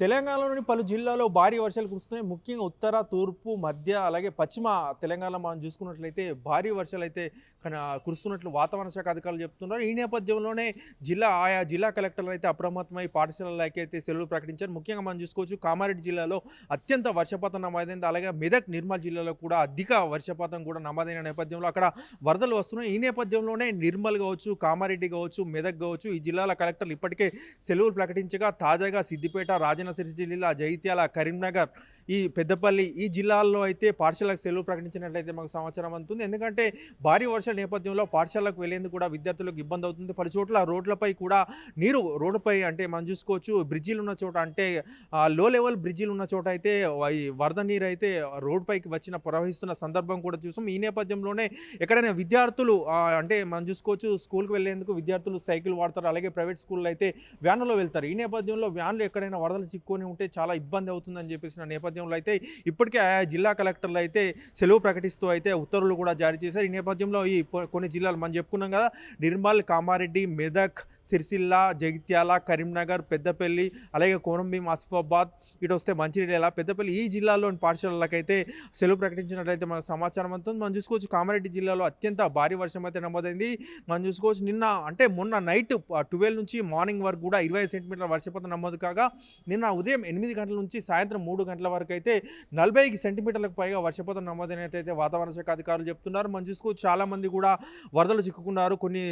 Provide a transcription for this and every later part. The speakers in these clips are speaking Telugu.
తెలంగాణలోని పలు జిల్లాల్లో భారీ వర్షాలు కురుస్తున్నాయి. ముఖ్యంగా ఉత్తర తూర్పు మధ్య అలాగే పశ్చిమ తెలంగాణ మనం చూసుకున్నట్లయితే భారీ వర్షాలు అయితే కన- కురుస్తున్నట్లు వాతావరణ శాఖ అధికారులు చెప్తున్నారు. ఈ నేపథ్యంలోనే జిల్లా ఆయా జిల్లా కలెక్టర్లు అయితే అప్రమత్తమై పాఠశాలలకి అయితే సెలవులు ప్రకటించారు. ముఖ్యంగా మనం చూసుకోవచ్చు కామారెడ్డి జిల్లాలో అత్యంత వర్షపాతం నమోదైంది. అలాగే మెదక్ నిర్మల్ జిల్లాలో కూడా అధిక వర్షపాతం కూడా నమోదైన నేపథ్యంలో అక్కడ వరదలు వస్తున్నాయి. ఈ నేపథ్యంలోనే నిర్మల్ కావచ్చు కామారెడ్డి కావచ్చు మెదక్ కావచ్చు ఈ జిల్లాల కలెక్టర్లు ఇప్పటికే సెలవులు ప్రకటించగా తాజాగా సిద్దిపేట రాజన్న సిరిసిల్ల జిల్లా జగిత్యాల కరీంనగర్ ఈ పెద్దపల్లి ఈ జిల్లాల్లో అయితే పాఠశాలకు సెలవు ప్రకటించినట్లయితే మాకు సమాచారం అందుతుంది. ఎందుకంటే భారీ వర్షాల నేపథ్యంలో పాఠశాలకు వెళ్ళేందుకు కూడా విద్యార్థులకు ఇబ్బంది అవుతుంది. పలు చోట్ల రోడ్లపై కూడా నీరు రోడ్డుపై అంటే మనం చూసుకోవచ్చు బ్రిడ్జిలు ఉన్న చోట అంటే లో లెవెల్ బ్రిడ్జిలు ఉన్న చోట అయితే ఈ వరద నీరు అయితే రోడ్డుపైకి వచ్చిన ప్రవహిస్తున్న సందర్భం కూడా చూసాం. ఈ నేపథ్యంలోనే ఎక్కడైనా విద్యార్థులు అంటే మనం చూసుకోవచ్చు స్కూల్కి వెళ్ళేందుకు విద్యార్థులు సైకిల్ వాడతారు. అలాగే ప్రైవేట్ స్కూల్లో అయితే వ్యాన్లో వెళ్తారు. ఈ నేపథ్యంలో వ్యాన్లు ఎక్కడైనా వరదలు చిక్కుకొని ఉంటే చాలా ఇబ్బంది అవుతుందని చెప్పేసి నా నేపథ్యంలో అయితే ఇప్పటికే ఆయా జిల్లా కలెక్టర్లు అయితే సెలవు ప్రకటిస్తూ అయితే ఉత్తర్వులు కూడా జారీ చేశారు. ఈ నేపథ్యంలో ఈ కొన్ని జిల్లాలు మనం చెప్పుకున్నాం కదా నిర్మల్ కామారెడ్డి మెదక్ సిరిసిల్ల జగిత్యాల కరీంనగర్ పెద్దపల్లి అలాగే కోరంభీం ఆసిఫాబాద్ ఇటు వస్తే మంచిర్యాల పెద్దపల్లి ఈ జిల్లాలోని పాఠశాలలకైతే సెలవు ప్రకటించినట్లయితే మనకు సమాచారం అంతుంది మనం చూసుకోవచ్చు కామారెడ్డి జిల్లాలో అత్యంత భారీ వర్షం అయితే నమోదైంది. మనం చూసుకోవచ్చు నిన్న అంటే మొన్న నైట్ ట్వెల్వ్ నుంచి మార్నింగ్ వరకు కూడా ఇరవై సెంటీమీటర్ల వర్షపాతం నమోదు కాగా నిన్న ఉదయం ఎనిమిది గంటల నుంచి సాయంత్రం మూడు గంటల వరకు అయితే నలభై సెంటీమీటర్లకు పైగా వర్షపాతం నమోదైనట్టయితే వాతావరణ శాఖ అధికారులు చెప్తున్నారు. మనం చూసుకో చాలా మంది కూడా వరదలు చిక్కుకున్నారు. కొన్ని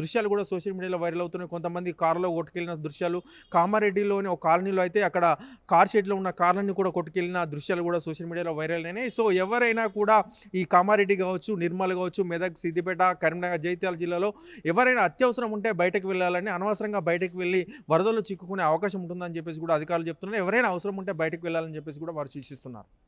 దృశ్యాలు కూడా సోషల్ మీడియాలో వైరల్ అవుతున్నాయి. కొంతమంది కారులో కొట్టుకెళ్ళిన దృశ్యాలు కామారెడ్డిలోని ఒక కాలనీలో అయితే అక్కడ కార్ షెడ్లో ఉన్న కార్లన్నీ కూడా కొట్టుకెళ్ళిన దృశ్యాలు కూడా సోషల్ మీడియాలో వైరల్ అయినాయి. సో ఎవరైనా కూడా ఈ కామారెడ్డి కావచ్చు నిర్మల్ కావచ్చు మెదక్ సిద్దిపేట కరీంనగర్ జైత్యాల జిల్లాలో ఎవరైనా అత్యవసరం ఉంటే బయటకు వెళ్ళాలని అనవసరంగా బయటకు వెళ్ళి వరదలు చిక్కుకునే అవకాశం ఉంటుందని చెప్పేసి కూడా అధికారులు చెప్తున్నారు. ఎవరైనా అవసరం ఉంటే బయటకు వెళ్ళాలని చెప్పేసి కూడా వారు సూచిస్తున్నారు.